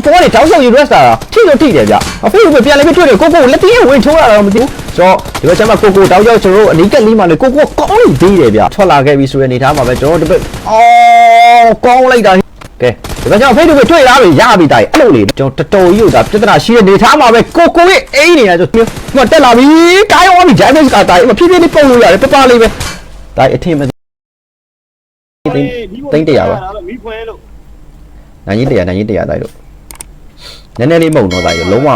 အပေါ်ကနေတောက်လျှောက်ယူ rest တာထိလို့ထိတယ်ဗျအဖေကပြန်လဲပြီးတွေ့တယ်ကိုကိုလက်တင်းဝင်ထိုးရတာတော့မသိဘူးဆိုတော့ဒီဘက်ကျမှကိုကိုတောက်လျှောက်ကျွန်တော်တို့အနီးကပ်လေးမှလေကိုကိုကောင်းနေသေးတယ်ဗျထွက်လာခဲ့ပြီဆိုတဲ့အနေထားမှာပဲကျွန်တော်တို့ဒီဘက်အော်ကောင်းလိုက်တာကဲဒီဘက်ကျမှဖေးတို့တွေ့လားပဲရပြီတိုင်အဲ့လိုလေကျွန်တော်တော်တော်ကြီးကိုဒါပြဿနာရှိတဲ့အနေထားမှာပဲကိုကိုရဲ့အိမ်နေရဆိုဒီမှာတက်လာပြီကိုင်းအောင်ဒီ damage ကတိုင်မဖြည်းဖြည်းလေးပုံလို့ရတယ်ပပလေးပဲတိုင်အထင်မသိသိသိန်းတရားပါမီးဖွဲလို့နိုင်ကြီးတရားနိုင်ကြီးတရားတိုက်လို့ နည်းနည်းလေးမုံတော့တိုက်လို့လုံးဝ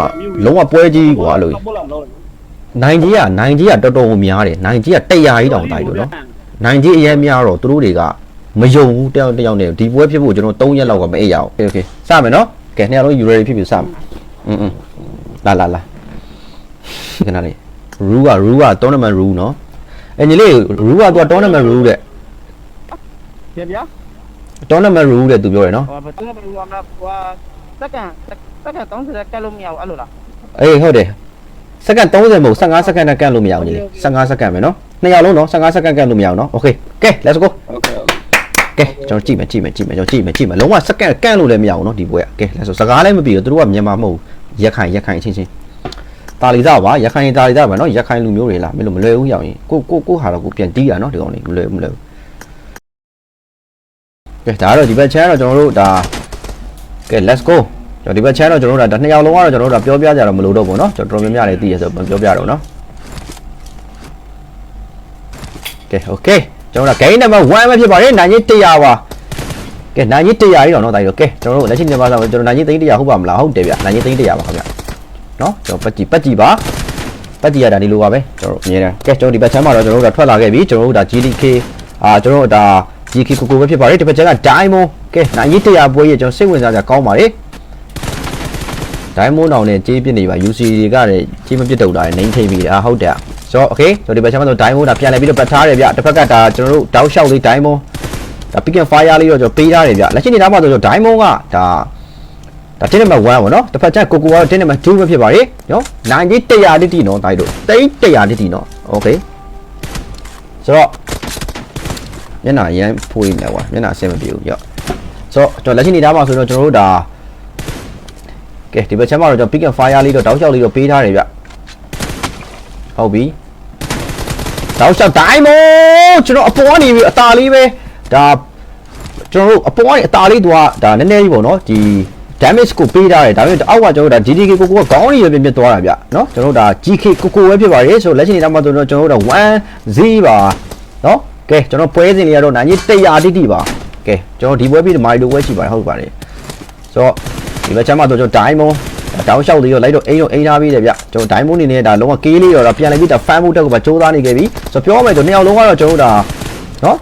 လုံးဝပွဲကြီးกว่าအဲ့လို ပေါ့လားမလို့ နိုင်ကြီးကနိုင်ကြီးကတော်တော်များတယ်နိုင်ကြီးကတရားကြီးတောင်တိုက်လို့နော်နိုင်ကြီးအရင်များတော့သူတို့တွေကမယုံဘူးတယောက်တယောက်နဲ့ဒီပွဲဖြစ်ဖို့ကျွန်တော်3ရက်လောက်ကမအိပ်ရအောင်โอเคစမယ်နော်ကဲနှစ်ယောက်လုံး you ready ဖြစ်ပြီစမယ်อืมလာလာလာခဏလေး rule က rule က tournament rule နော်အဲ့ညီလေး rule ကသူက tournament rule တဲ့ ပြပြ tournament rule တဲ့သူပြောတယ်နော် ဟောဘာတူမလို့အမကွာစက္ကန့် စက္ကန့်30ကက်လို့မရဘူးအဲ့လိုလား အေးဟုတ်တယ်စက္ကန့်30မဟုတ်15စက္ကန့်နဲ့ကန့်လို့မရအောင်ညီလေး15စက္ကန့်ပဲနော်နှစ်ယောက်လုံးနော်15စက္ကန့်ကန့်လို့မရအောင်နော်โอเคကဲ let's go โอเค ကဲကျွန်တော်ကြည့်မယ်ကြည့်မယ်ကြည့်မယ်ကျွန်တော်ကြည့်မယ်ကြည့်မယ်လုံးဝစက္ကန့်ကန့်လို့လည်းမရအောင်နော်ဒီပွဲကကဲ let's go စကားလည်းမပြီးတော့သူတို့ကမြန်မာမဟုတ်ရက်ခိုင်ရက်ခိုင်ချင်းချင်းတာလီသားပါရက်ခိုင်တာလီသားပါနော်ရက်ခိုင်လူမျိုးတွေလားမလို့မလွယ်ဘူးရောက်ရင်ကိုကိုကိုဟာတော့ကိုပြန်တီးတာနော်ဒီကောင်လေးမလွယ်ဘူးမလွယ်ဘူးကဲဒါကတော့ဒီဘက် channel တော့ကျွန်တော်တို့ဒါကဲ let's go ကျွန်တော် ဒီဘက် channel တော့ကျွန်တော်တို့ဒါနှစ်ယောက်လုံးကတော့ကျွန်တော်တို့ဒါပြောပြကြတော့မလို့တော့ဘူးเนาะကျွန်တော်တော်များများလေးသိရဆိုပြောပြတော့เนาะကဲ okay ကျွန်တော်တို့ game number 1ပဲဖြစ်ပါတယ်နိုင်ကြီး100ပါကဲနိုင်ကြီး100ကြီးတော့เนาะဒါကြီးကဲကျွန်တော်တို့လက်ရှိနေပါဆိုကျွန်တော်နိုင်ကြီးသိန်း100ဟုတ်ပါမလားဟုတ်တယ်ဗျနိုင်ကြီးသိန်း100ပါခင်ဗျเนาะကျွန်တော်ပတ်ကြည့်ပတ်ကြည့်ပါပတ်ကြည့်ရတာဒီလိုပါပဲကျွန်တော်တို့အမြဲတမ်းကဲကျွန်တော်ဒီဘက် channel မှာတော့ကျွန်တော်တို့ဒါထွက်လာခဲ့ပြီကျွန်တော်တို့ဒါ GDK အာကျွန်တော်တို့ဒါ GK ကိုကိုပဲဖြစ်ပါတယ်ဒီဘက် channel က Diamond ကဲနိုင်ကြီး100ပွဲကြီးကျွန်တော်စိတ်ဝင်စားကြကောင်းပါတယ် ဒိုင်းမွန်းအောင်နဲ့ကြေးပြစ်နေပါ UC တွေကလည်းကြေးမပြစ်တော့တာနဲ့နှိမ့်ထိပ်ပြီးအာဟုတ်တယ်ဆိုတော့ okay ဆိုတော့ဒီဘက်ချမ်းမဆိုဒိုင်းမွန်းတာပြန်လဲပြီးတော့ပတ်ထားတယ်ဗျတစ်ဖက်ကဒါကျွန်တော်တို့တောက်လျှောက်လေးဒိုင်းမွန်းဒါ pick and fire လေးတော့ကျွန်တော်ပေးထားတယ်ဗျလက်ရှိနေတာမှာဆိုတော့ဒိုင်းမွန်းကဒါဒါတင်းနံပါတ်1ပေါ့နော်တစ်ဖက်ကျကိုကိုကတော့တင်းနံပါတ်2ပဲဖြစ်ပါတယ်နော်နိုင်ကြီး100တိတိနော်တိုင်းတို့တိတ်100တိတိနော် okay ဆိုတော့မျက်နှာရမ်းဖွေးနေကွာမျက်နှာအဆင်မပြေဘူးရော့ဆိုတော့ကျွန်တော်လက်ရှိနေတာမှာဆိုတော့ကျွန်တော်တို့ဒါ ကဲဒီဘက်ချမ်းမှာတော့ကျွန်တော် pick and fire လေးတော့တောက်လျှောက်လေးတော့ပေးထားတယ်ဗျဟုတ်ပြီတောက်လျှောက်တိုင်းမို့ကျွန်တော်အပေါ်ကနေပြီးအตาလေးပဲဒါကျွန်တော်တို့အပေါ်ကနေအตาလေးသူကဒါနည်းနည်းကြီးပေါ့နော်ဒီ damage ကိုပေးထားတယ်ဒါပေမဲ့အောက်ကကျွန်တော်တို့ဒါ GDK ကိုကိုကခေါင်းနေပဲပြပြသွားတာဗျနော်ကျွန်တော်တို့ဒါ GK ကိုကိုပဲဖြစ်ပါတယ်ဆိုတော့လက်ရှိနေတာမှာဆိုတော့ကျွန်တော်တို့ဒါ1 0ပါနော်ကဲကျွန်တော်ပွဲစဉ်လေးကတော့နိုင်ကြီး100တိတိပါကဲကျွန်တော်ဒီပွဲပြီးဒီမာရီလိုပွဲရှိပါတယ်ဟုတ်ပါတယ်ဆိုတော့ ဒီဘက်ချမ်းမှာတော့ကျွန်တော် diamond တောင်းလျှောက်သေးရောလိုက်တော့အိမ်တော့အိမ်ထားပြီးတယ်ဗျကျွန်တော် diamond နေနဲ့ဒါလုံးဝကေးလေးတော့ပြန်လဲပြီးဒါ fan မှုတက်ကိုပါစူးစမ်းနေခဲ့ပြီဆိုတော့ပြောမယ်ဆိုနှစ်ယောက်လုံးကတော့ကျွန်တော်တို့ဒါနော်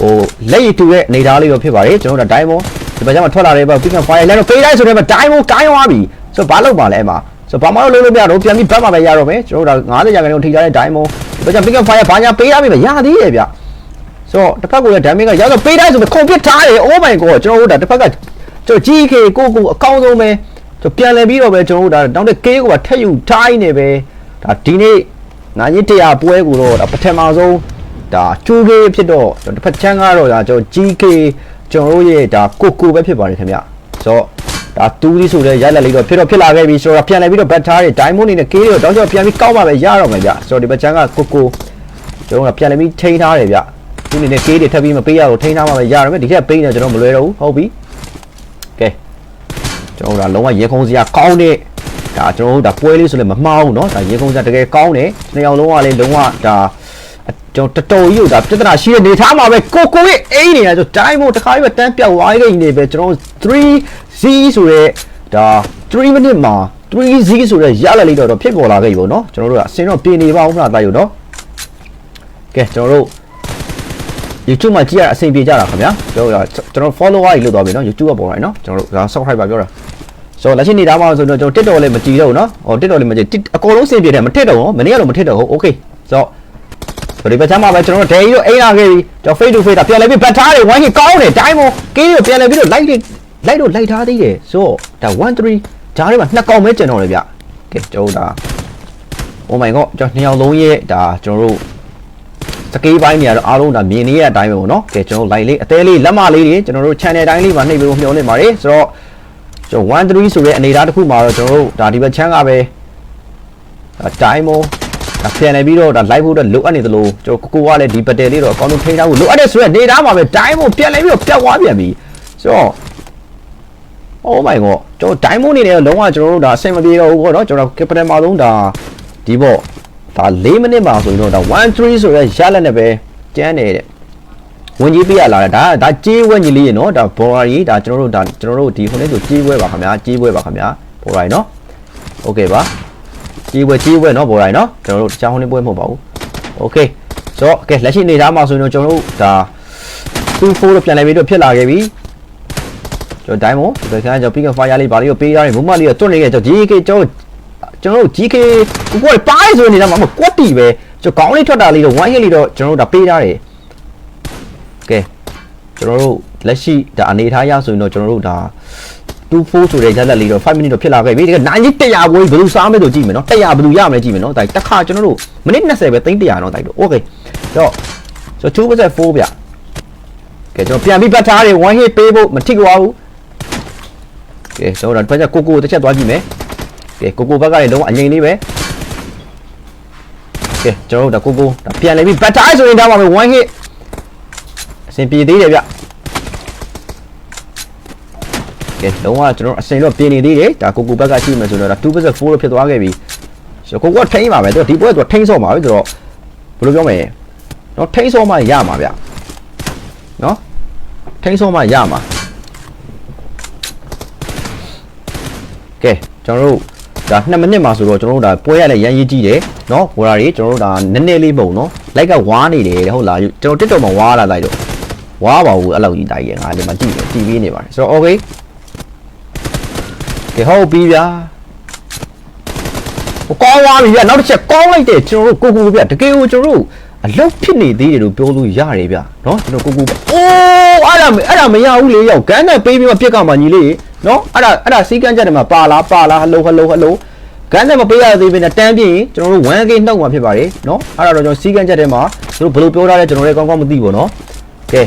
ဟိုလက်ရည်တူရဲ့အနေသားလေးတော့ဖြစ်ပါတယ်ကျွန်တော်တို့ဒါ diamond ဒီဘက်ကျမှထွက်လာတယ်ပေါ့ pick and fire လဲတော့ပေးတိုင်းဆိုတော့ diamond ကိုင်းသွားပြီဆိုတော့ဘာလုပ်ပါလဲအမဆိုတော့ဘာမှတော့လုပ်လို့မရတော့ပြန်ပြီးဘက်မှာပဲရတော့မယ်ကျွန်တော်တို့ဒါ90ရာခိုင်နှုန်းထိထားတဲ့ diamond ဒီဘက်ကျ pick and fire ဘာညာပေးရပြီပဲရသေးတယ်ဗျဆိုတော့တစ်ဖက်ကလည်း damage ကရတော့ပေးတိုင်းဆိုတော့ complete ထားတယ် oh my god ကျွန်တော်တို့ဒါတစ်ဖက်က ကျွန်တော် GK ကိုကိုအကောင်းဆုံးပဲကျွန်တော်ပြန်လည်ပြီးတော့ပဲကျွန်တော်တို့ဒါနောက်တဲ့ K ကိုပါထက်ယူထားနေပဲဒါဒီနေ့နိုင်ရင်တရားပွဲကိုတော့ဒါပထမဆုံးဒါကျိုးကေးဖြစ်တော့ကျွန်တော်တစ်ဖက်ချမ်းကတော့ဒါကျွန်တော် GK ကျွန်တော်တို့ရဲ့ဒါကိုကိုပဲဖြစ်ပါတယ်ခင်ဗျဆိုတော့ဒါတူးသီးဆိုတဲ့ရိုက်လက်လေးတော့ဖြစ်တော့ဖြစ်လာခဲ့ပြီဆိုတော့ပြန်လည်ပြီးတော့ဘတ်ထားတဲ့ diamond နေနဲ့ K တွေတော့တောင်းချောပြန်ပြီးကောက်မှပဲရတော့မယ်ဗျဆိုတော့ဒီဘက်ချမ်းကကိုကိုကျွန်တော်ကပြန်လည်ပြီးထိန်းထားတယ်ဗျသူအနေနဲ့ K တွေထပ်ပြီးမပေးရဘူးထိန်းထားမှပဲရတော့မယ်ဒီထက်ပေးနေကျွန်တော်မလွယ်တော့ဘူးဟုတ်ပြီကဲ ကျွန်တော်တို့ကလုံးဝရေခုံစရာကောင်းတဲ့ဒါကျွန်တော်တို့ဒါပွဲလေးဆိုလည်းမမှားဘူးเนาะဒါရေခုံစရာတကယ်ကောင်းတယ်နှစ်ယောက်လုံးကလည်းလုံးဝဒါကျွန်တော်တော်တော်ကြီးကိုဒါပြဿနာရှိတဲ့နေသားမှာပဲကိုကိုရဲ့အိမ်နေရဆိုတိုင်းမို့တစ်ခါကြီးပဲတန်းပြောက်သွားခဲ့နေပဲကျွန်တော်3 Z ဆိုတဲ့ဒါ3 minute မှာ3 Z ဆိုတဲ့ရလက်လေးတော့ဖြစ်ပေါ်လာခဲ့ပြီပေါ့เนาะကျွန်တော်တို့ကအစင်တော့ပြင်နေပါဦးမလားတာယူเนาะကဲကျွန်တော်တို့ YouTube မှာကြည့်ရအဆင်ပြေကြတာခင်ဗျာကျွန်တော်ကျွန်တော် follower ကြီးလို့သွားပြီเนาะ YouTube ကပေါ်လိုက်เนาะကျွန်တော်တို့ဒါ subscribe ပါပြောတာ ဆိုတော့လက်ရှိနေတာမှာဆိုတော့ကျွန်တော် TikTok လည်းမကြည့်တော့ဘူးเนาะဟို TikTok လည်းမကြည့်အကုန်လုံးအဆင်ပြေတယ်မထစ်တော့ဘူးမနေ့ကတော့မထစ်တော့ဘူး okay ဆိုတော့ဆိုဒီဘက်ချမ်းမှာပဲကျွန်တော်တို့ day ရောအိမ်လာခဲ့ပြီကျွန်တော် face to face တာပြန်လဲပြီးဘတ်ထားတယ်ဝိုင်းကြီးကောင်းတယ် diamond ကင်းရောပြန်လဲပြီးတော့ light တွေ light တော့ light ထားသေးတယ်ဆိုတော့ဒါ1 3ဓာတ်တွေမှာနှစ်ကောင်ပဲကျန်တော့လေဗျကဲကျွန်တော်ဒါ oh my god ကျွန်တော်နှစ်ယောက်လုံးရဲ့ဒါကျွန်တော်တို့ စကေးပိုင်းနေရတော့အားလုံးဒါမြင်နေရတဲ့အတိုင်းပဲပေါ့နော်ကဲကျွန်တော် line လေးအသေးလေးလက်မလေးတွေကျွန်တော်တို့ channel တိုင်းလေးမှာနှိပ်ပြီးမျှော်လင့်ပါတယ်ဆိုတော့ ကျွန်တော်1 3ဆိုတဲ့အနေအထားတစ်ခုမှာတော့ကျွန်တော်တို့ဒါဒီဘက်ချမ်းကပဲဒါတိုင်းမို့ဒါပြန်နေပြီးတော့ဒါ live ဖို့တော့လိုအပ်နေသလိုကျွန်တော်ကိုကိုကလည်းဒီပတယ်လေးတော့အကောင်းဆုံးထိန်းထားဖို့လိုအပ်တဲ့ဆိုတဲ့အနေအထားမှာပဲတိုင်းမို့ပြန်နေပြီးတော့ပြတ်သွားပြန်ပြီဆိုတော့ Oh my god ကျွန်တော် diamond နေတယ်လုံးဝကျွန်တော်တို့ဒါအဆင်မပြေတော့ဘူးပေါ့နော်ကျွန်တော် capital မှာလုံးဒါဒီပေါ့ဒါ4မိနစ်မှာဆိုရင်တော့ဒါ1 3ဆိုတဲ့ရလက်နဲ့ပဲကျန်းနေတဲ့ ဝင်ကြီးပြရလာတယ်ဒါဒါကြေးဝဲကြီးလေးရေနော်ဒါဘော်ရာကြီးဒါကျွန်တော်တို့ဒါကျွန်တော်တို့ဒီခုနေ့ဆိုကြေးဝဲပါခင်ဗျာကြေးဝဲပါခင်ဗျာဘော်ရာကြီးနော်โอเคပါကြေးဝဲကြေးဝဲနော်ဘော်ရာကြီးနော်ကျွန်တော်တို့တခြားခုနေ့ပွဲမဟုတ်ပါဘူးโอเคဆိုတော့ okay လက်ရှိအနေထားမှာဆိုရင်တော့ကျွန်တော်တို့ဒါ2 4တော့ပြန်လဲပြီးတော့ဖြစ်လာခဲ့ပြီ ကျွန်တော်ဒိုင်းမို့ဒီဘက်ကကျွန်တော် pick and fire လေးဗာလေးကိုပေးရတယ်မမလေးကတွတ်နေခဲ့ကျွန်တော် GK ကျွန်တော်ကျွန်တော်တို့ GK ကိုကိုပါးဆိုနေတာမှမကွက်တီပဲကျွန်တော်ကောင်းလေးထွက်တာလေးတော့ one hit လေးတော့ကျွန်တော်တို့ဒါပေးရတယ်ကဲ ကျွန်တော်တို့လက်ရှိဒါအနေထားရဆိုရင်တော့ကျွန်တော်တို့ဒါ24ဆိုတဲ့ရက်လက်လေးတော့5 minute တော့ဖြစ်လာခဲ့ပြီဒီကနိုင်ကြီး100ပွဲဘယ်လိုစားမဲလို့ကြည့်မယ်နော်100ဘယ်လိုရမလဲကြည့်မယ်နော်ဒါတစ်ခါကျွန်တော်တို့မိနစ်20ပဲ300နော်တိုက်တော့ okay တော့ဆိုတော့ 2%4 ဗျကဲကျွန်တော်ပြန်ပြီးပတ်ထားတယ် one hit ပေးဖို့မထိကွာဘူးကဲကျွန်တော်တို့ဘက်ကကိုကိုတစ်ချက်သွားကြည့်မယ်ကဲကိုကိုဘက်ကလည်းလုံးဝအငိမ့်လေးပဲကဲကျွန်တော်တို့ဒါကိုကိုဒါပြန်လဲပြီးဘတ်တိုင်းဆိုရင်ဒါပါမယ်1 hit အဆင်ပြေသေးတယ်ဗျကဲလုံးဝကျွန်တော်အစင်တော့ပြင်နေသေးတယ်ဒါကိုကိုဘက်ကရှိမယ်ဆိုတော့ဒါ2 vs 4လို့ဖြစ်သွားခဲ့ပြီကိုကထိန်းပါပဲသူဒီပွဲကထိန်းဆော့ပါပဲဆိုတော့ဘယ်လိုပြောမလဲတော့ထိန်းဆော့မှရမှာဗျနော်ထိန်းဆော့မှရမှာကဲကျွန်တော်တို့ဒါ2မိနစ်မှာဆိုတော့ကျွန်တော်တို့ဒါပွဲရလဲရန်ရေးကြည့်တယ်နော်ဟိုဓာတ်ကြီးကျွန်တော်တို့ဒါနည်းနည်းလေးပုံနော်လိုက်ကဝါနေတယ်ဟုတ်လားကျွန်တော် TikTok မှာဝါလာလိုက်တော့ ဝါပါဘူးအဲ့လောက်ကြီးတာကြီးငါဒီမှာကြည့်တယ်ကြည့်ပြီးနေပါတယ်ဆိုတော့ okay ကဲဟုတ်ပြီဗျာဟိုကောင်းသွားပြီဗျာနောက်တစ်ချက်ကောင်းလိုက်တယ်ကျွန်တော်တို့ကိုကိုဗျာတကယ်ကိုကျွန်တော်တို့အလောက်ဖြစ်နေသေးတယ်လို့ပြောလို့ရတယ်ဗျာနော်ကျွန်တော်ကိုကိုအိုးအဲ့ဒါအဲ့ဒါမရဘူးလေရောက်ကန်နဲ့ပေးပြီးမှပြက်ကမှညီလေးနော်အဲ့ဒါအဲ့ဒါစီးကန်းကြတယ်မှာပါလားပါလားဟယ်လိုဟယ်လိုဟယ်လိုကန်နဲ့မပေးရသေးဘဲနဲ့တန်းပြရင်ကျွန်တော်တို့ 1K နှုတ်မှာဖြစ်ပါတယ်နော်အဲ့ဒါတော့ကျွန်တော်စီးကန်းကြတယ်မှာတို့ဘယ်လိုပြောထားလဲကျွန်တော်လည်းကောင်းကောင်းမသိဘူးနော်ကဲ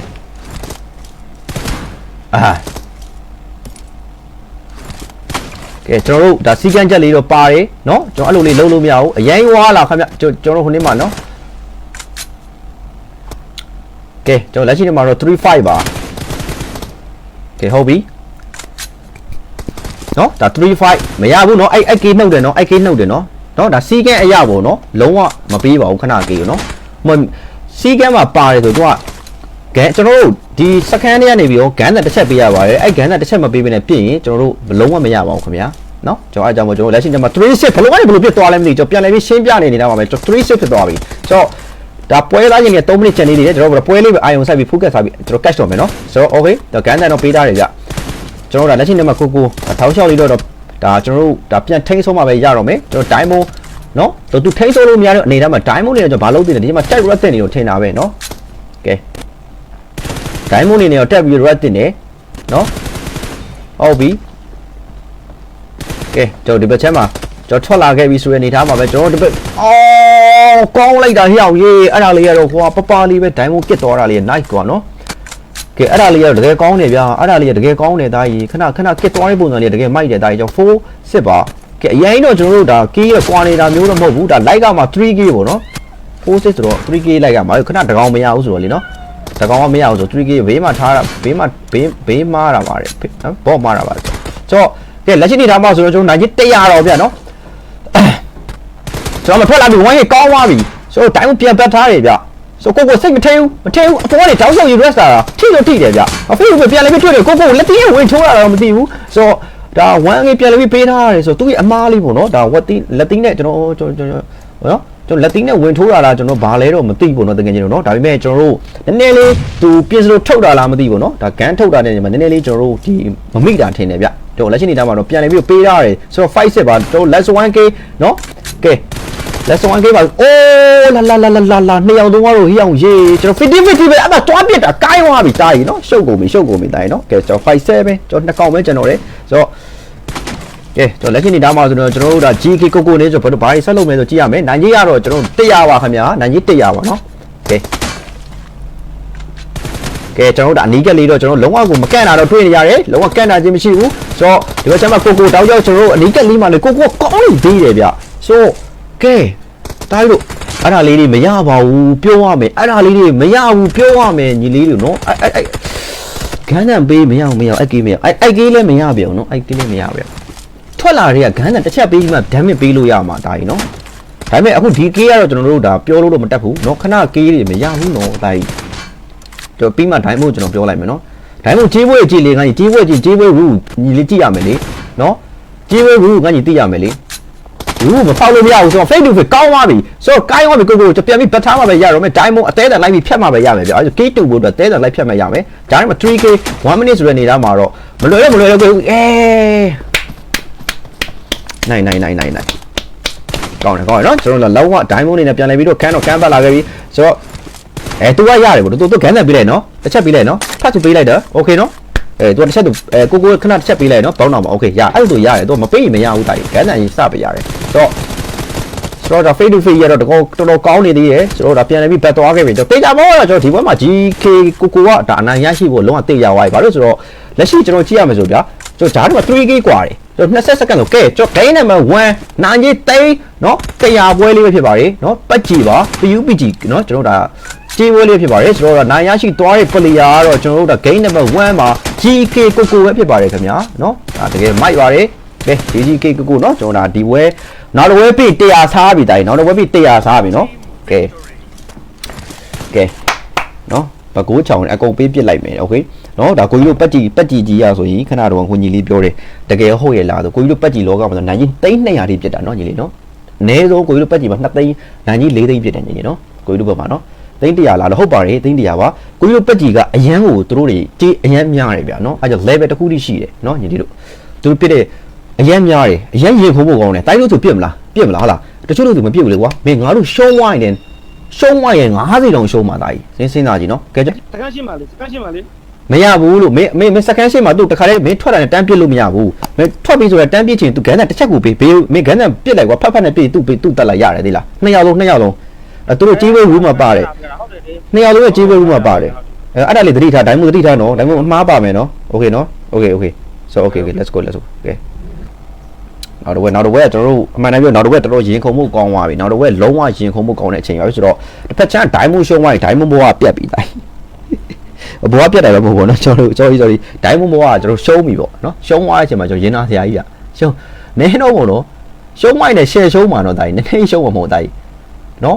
အာကဲကျွန်တော်တို့ဒါစီကန်းချက်လေးတော့ပါတယ်နော်ကျွန်တော်အဲ့လိုလေးလုံးလို့မရဘူးအရင်ဝါလာခင်ဗျကျွန်တော်တို့ခုနေ့မှာနော်ကဲကျွန်တော်လက်ရှိနေမှာတော့35ပါကဲဟုတ်ပြီနော်ဒါ35မရဘူးနော်အဲ့အဲ့ကေးနှုတ်တယ်နော်အဲ့ကေးနှုတ်တယ်နော်နော်ဒါစီကန်းအရာပေါ့နော်လုံးဝမပေးပါဘူးခဏကေးနော်ဟိုစီကန်းမှာပါတယ်ဆိုတော့ ဂန်ကျွန်တော်တို့ဒီစကန်တွေကနေပြီးတော့ဂန်နဲ့တစ်ချက်ပေးရပါတယ်အဲ့ဂန်နဲ့တစ်ချက်မပေးဘဲနဲ့ပြင်ရင်ကျွန်တော်တို့လုံးဝမရပါဘူးခင်ဗျာနော်ကျွန်တော်အားကြောင့်မို့ကျွန်တော်လက်ရှိကျမှ36ဘယ်လိုကနေဘယ်လိုပြတ်သွားလဲမသိကျွန်တော်ပြန်လဲပြီးရှင်းပြနေနေတာပါမယ်ကျွန်တော်36ဖြစ်သွားပြီဆိုတော့ဒါပွဲသားရင်က3မိနစ်ကျန်နေတယ်ကျွန်တော်တို့ပွဲလေးပဲအာယုံဆိုင်ပြီး focus ထားပြီးကျွန်တော် catch တော့မယ်နော်ဆိုတော့ okay တော့ဂန်တန်တော့ပေးထားတယ်ဗျကျွန်တော်တို့ဒါလက်ရှိနေမှာကိုကိုထောင်းလျှောက်လေးတော့ဒါကျွန်တော်တို့ဒါပြန်ထိန်းဆုံးမှပဲရတော့မယ်ကျွန်တော် diamond နော်သူထိန်းဆုံးလို့မရတဲ့အနေနဲ့မှာ diamond နေတော့ကျွန်တော်ဘာလုပ်သိလဲဒီမှာ tag red တင်နေလို့ထင်တာပဲနော် ကဲ diamond နေနေတော့ tag ပြီး red တင်နေနော်ဟုတ်ပြီကဲကျွန်တော်ဒီဘက်ချမ်းမှာကျွန်တော်ထွက်လာခဲ့ပြီဆိုတဲ့အနေထားမှာပဲကျွန်တော်ဒီဘက်အော်ကောင်းလိုက်တာဟျောက်ရေးအဲ့ဒါလေးကတော့ဟိုပပလေးပဲ diamond ကစ်သွားတာလေး nice ကွာနော်ကဲအဲ့ဒါလေးရတကယ်ကောင်းတယ်ဗျာအဲ့ဒါလေးရတကယ်ကောင်းတယ်တာကြီးခဏခဏကစ်သွားတဲ့ပုံစံလေးတကယ်မိုက်တယ်တာကြီးကျွန်တော်4စစ်ပါကဲအရင်တော့ကျွန်တော်တို့ဒါ key ရကွာနေတာမျိုးတော့မဟုတ်ဘူးဒါ like ကမှ 3k ပေါ့နော်4စစ်ဆိုတော့ 3k like ကမှခဏတကောင်မရဘူးဆိုတော့လေနော် တကောင်ကမရဘူးဆို 3k ဘေးမှာထားတာဘေးမှာဘေးဘေးမှားတာပါတယ်နော်ဘော့မှားတာပါတယ်ကျွန်တော်ကဲလက်ရှိနေထားမှဆိုတော့ကျွန်တော်နိုင်ကြီး100တော့ဗျာနော်ကျွန်တော်မထွက်လာပြီဝိုင်းရကောင်းသွားပြီဆိုတော့တိုင်းပြန်ပတ်ထားတယ်ဗျဆိုကိုကိုစိတ်မထဲဘူးမထဲဘူးအပေါ်ကနေတောက်ဆောက်ယူ rest တာထိလို့ထိတယ်ဗျအဖေကပြန်လည်းပြတွေ့တယ်ကိုကိုလက်တီးဝင်ထိုးလာတော့မသိဘူးဆိုတော့ဒါ1 a ပြန်လည်းပေးထားရတယ်ဆိုသူ့ရဲ့အမားလေးပေါ့နော်ဒါဝက်တီလက်တီးနဲ့ကျွန်တော်ကျွန်တော်နော် ကျွန်တော်လက်တီးနဲ့ဝင်ထိုးလာတာကျွန်တော်ဘာလဲတော့မသိဘူးနော်တကယ်ကြီးနော်ဒါပေမဲ့ကျွန်တော်တို့နည်းနည်းလေးသူပြင်စလို့ထုတ်တာလားမသိဘူးနော်ဒါဂန်ထုတ်တာနဲ့ညီမနည်းနည်းလေးကျွန်တော်တို့ဒီမမိတာထင်တယ်ဗျကျွန်တော်လက်ရှိနေတာမှာတော့ပြန်လည်းပြီးပေးထားရတယ်ဆိုတော့5 set ပါကျွန်တော် less 1k နော်ကဲ let's one game ပါအိုးလာလာလာလာလာနှစ်ယောက်သုံးကတော့ဟိအောင်ရေးကျွန်တော်50 50ပဲအဲ့ဒါတွားပြစ်တာကိုင်းသွားပြီတားကြီးနော်ရှုပ်ကုန်ပြီရှုပ်ကုန်ပြီတားကြီးနော်ကဲကျွန်တော်57ကျွန်တော်နှစ်ကောင်ပဲကျွန်တော်လေဆိုတော့ ကဲကျွန်တော်လက်ရှိနေတာမှာဆိုတော့ကျွန်တော်တို့ဒါ GK ကိုကိုနေဆိုတော့ဘာတွေဆက်လုပ်မယ်ဆိုကြည့်ရမယ်နိုင်ကြီးကတော့ကျွန်တော်100ပါခင်ဗျာနိုင်ကြီး100ပါနော်ကဲကကဲကျွန်တော်တို့ဒါအနီးကက်လေးတော့ကျွန်တော်လုံးဝကိုမကန့်တာတော့တွေ့နေရတယ်လုံးဝကန့်တာချင်းမရှိဘူးဆိုတော့ဒီဘက်ကျမှကိုကိုတောက်ရောက်ကျွန်တော်တို့အနီးကက်လေးမှလေကိုကိုကောင်းနေသေးတယ်ဗျဆိုတော့ကဲတိုင်းတို့အဲ့ဒါလေးတွေမရပါဘူးပြောရမယ်အဲ့ဒါလေးတွေမရဘူးပြောရမယ်ညီလေးတို့နော်အဲ့အဲ့အဲ့ဂန်းတန်ပေးမရအောင်မရအောင်အဲ့ကေးမရအောင်အဲ့အဲ့ကေးလည်းမရပြန်ဘူးနော်အဲ့ကေးလည်းမရပြန် ထွက်လာတဲ့ကဂန်းတန်တစ်ချက်ပေးပြီးမှဒမ်းမစ်ပေးလို့ရမှာဒါကြီးနော် ဒါပေမဲ့အခုဒီကေးကတော့ကျွန်တော်တို့ဒါပြောလို့တော့မတက်ဘူးเนาะခဏကေးတွေမရဘူးเนาะဒါကြီးကျွန်တော်ပြီးမှဒိုင်းမို့ကျွန်တော်ပြောလိုက်မယ်เนาะဒိုင်းမို့ကြေးပွဲကြည့်လေငါကြီးကြေးပွဲကြည့်ကြေးပွဲရူညီလေးကြည့်ရမယ်လေเนาะကြေးပွဲရူငါကြီးသိရမယ်လေရူမဖောက်လို့မရဘူးဆိုတော့ face to face ကောင်းသွားပြီဆိုတော့ကိုင်းသွားပြီကိုကိုပြန်ပြီးပတ်ထားမှပဲရတော့မယ်ဒိုင်းမို့အသေးတန်လိုက်ပြီးဖြတ်မှပဲရမယ်ဗျအဲ K2 ဘို့အတွက်အသေးတန်လိုက်ဖြတ်မှရမယ်ဒါပေမဲ့ 3K 1 minute ဆိုတဲ့နေတာမှာတော့မလွယ်တော့မလွယ်တော့ကိုအဲ နိုင်နိုင်နိုင်နိုင်နိုင် ကောင်းတယ်ကောင်းတယ်နော်ကျွန်တော်တို့လောက်ဝဒိုင်းမုန်းနေနဲ့ပြန်လဲပြီးတော့ခန်းတော့ခန်းပတ်လာခဲ့ပြီဆိုတော့အဲ तू ကရတယ်ဗော तू तू ခန်းသက်ပေးလိုက်နော်တစ်ချက်ပေးလိုက်နော်ဖတ်သူပေးလိုက်တော့ okay နော်အဲ तू တစ်ချက် तू အဲကိုကိုခဏတစ်ချက်ပေးလိုက်နော်ဘောင်းတော့မ okay ရအဲ့လို तू ရတယ် तू မပေးရင်မရဘူးတာကြီးခန်းသက်ရင်စပေးရတယ်ဆိုတော့ဆိုတော့ face to face ရတော့တကောတော်တော်ကောင်းနေသေးတယ်ဆိုတော့ဒါပြန်လဲပြီးဘက်သွားခဲ့ပြီကျွန်တော်တေချာမောတော့ကျွန်တော်ဒီဘက်မှာ GK ကိုကိုကဒါအနိုင်ရရှိဖို့လုံးဝတေချာသွားပြီဘာလို့ဆိုတော့လက်ရှိကျွန်တော်ကြည့်ရမယ်ဆိုဗျာကျွန်တော်ဓာတ်တော့ 3K กว่าတယ် ကျွန်တော်20စက္ကန့်ဆိုကဲကျွန်တော် gain number 1နာကြီးသိန်းเนาะ100ပွဲလေးပဲဖြစ်ပါတယ်เนาะပတ်ကြည်ပါ PUBG เนาะကျွန်တော်ဒါကြေးပွဲလေးဖြစ်ပါတယ်ဆိုတော့နိုင်ရရှိသွားတဲ့ player ကတော့ကျွန်တော်တို့ဒါ gain number 1မှာ GK ကိုကိုပဲဖြစ်ပါတယ်ခင်ဗျာเนาะဒါတကယ်မိုက်ပါတယ်ကဲ GK ကိုကိုเนาะကျွန်တော်ဒါဒီပွဲနောက်တစ်ပွဲပြ100စားပြီတိုင်းနောက်တစ်ပွဲပြ100စားပြီเนาะကဲကဲเนาะဘကိုးချောင်အကုန်ပေးပစ်လိုက်မယ်โอเค နော်ဒါကိုကြီးတို့ပတ်ကြည်ပတ်ကြည်ကြီးရဆိုရင်ခဏတော့ခွန်ကြီးလေးပြောတယ်တကယ်ဟုတ်ရဲ့လားဆိုကိုကြီးတို့ပတ်ကြည်လောကမှာဆိုနိုင်ကြီးသိန်း200တိပြစ်တာနော်ညီလေးနော်အနည်းဆုံးကိုကြီးတို့ပတ်ကြည်မှာ2သိန်းနိုင်ကြီး4သိန်းပြစ်တယ်ညီလေးနော်ကိုကြီးတို့ဘက်မှာနော်သိန်း100လားလို့ဟုတ်ပါတယ်သိန်း100ပါကိုကြီးတို့ပတ်ကြည်ကအရန်ကိုသူတို့တွေကြေးအရန်များတယ်ဗျာနော်အဲကြောင့် level တစ်ခုတည်းရှိတယ်နော်ညီလေးတို့သူတို့ပြစ်တဲ့အရန်များတယ်အရန်ရင်ခုံဖို့ကောင်းတယ်တိုင်းလို့ဆိုပြစ်မလားပြစ်မလားဟုတ်လားတချို့လို့သူမပြစ်ဘူးလေကွာမင်းငါတို့ရှုံးဝိုင်းတယ်ရှုံးဝိုင်းရင်90တောင်ရှုံးမှာတာကြီးစဉ်းစားကြည့်နော်ကဲကြတကန်းရှင်းပါလေတကန်းရှင်းပါလေ မရဘူးလို့မင်းမင်းမင်းစကန်ရှင်းမှာသူတခါတည်းမင်းထွက်လာတဲ့တန်းပစ်လို့မရဘူးမင်းထွက်ပြီးဆိုတော့တန်းပစ်ချင်သူဂန်တန်တစ်ချက်ကိုပေးဘေးမင်းဂန်တန်ပစ်လိုက်ကွာဖတ်ဖတ်နဲ့ပစ်သူ့ပေးသူ့တက်လိုက်ရတယ်သိလားနှစ်ယောက်လုံးနှစ်ယောက်လုံးအဲသူတို့ကြီးဝဲရူးမှာပါတယ် ဟုတ်တယ်လေ နှစ်ယောက်လုံးရဲ့ကြီးဝဲရူးမှာပါတယ်အဲအဲ့ဒါလေးသတိထားဒိုင်းမို့သတိထားနော်ဒိုင်းမို့မှားပါမယ်နော်โอเคနော်โอเคโอเค so okay okay let's go let's go okay နောက်တော့ဝဲနောက်တော့ဝဲကျွန်တော်တို့အမှန်တမ်းပြောနောက်တော့ဝဲတော်တော်ရင်ခုန်မှုကောင်းသွားပြီနောက်တော့ဝဲလုံးဝရင်ခုန်မှုကောင်းတဲ့အချိန်ပါပြီဆိုတော့တစ်ဖက်ချမ်းဒိုင်းမို့ရှုံးသွားပြီဒိုင်းမို့ဘောကပြက်ပြီးတိုင်း ဘွားပြတ်တယ်ပဲမဟုတ်ဘူးเนาะကျွန်တော်တို့ sorry sorry ဒိုင်းမမောကကျွန်တော်ရှုံးပြီပေါ့เนาะရှုံးသွားတဲ့အချိန်မှာကျွန်တော်ရင်းသားဆရာကြီးကရှုံးနည်းတော့မို့နော်ရှုံးမိုက်နဲ့ share ရှုံးမှာတော့တိုင်းနည်းနည်းရှုံးမှာမဟုတ်တိုင်းเนาะ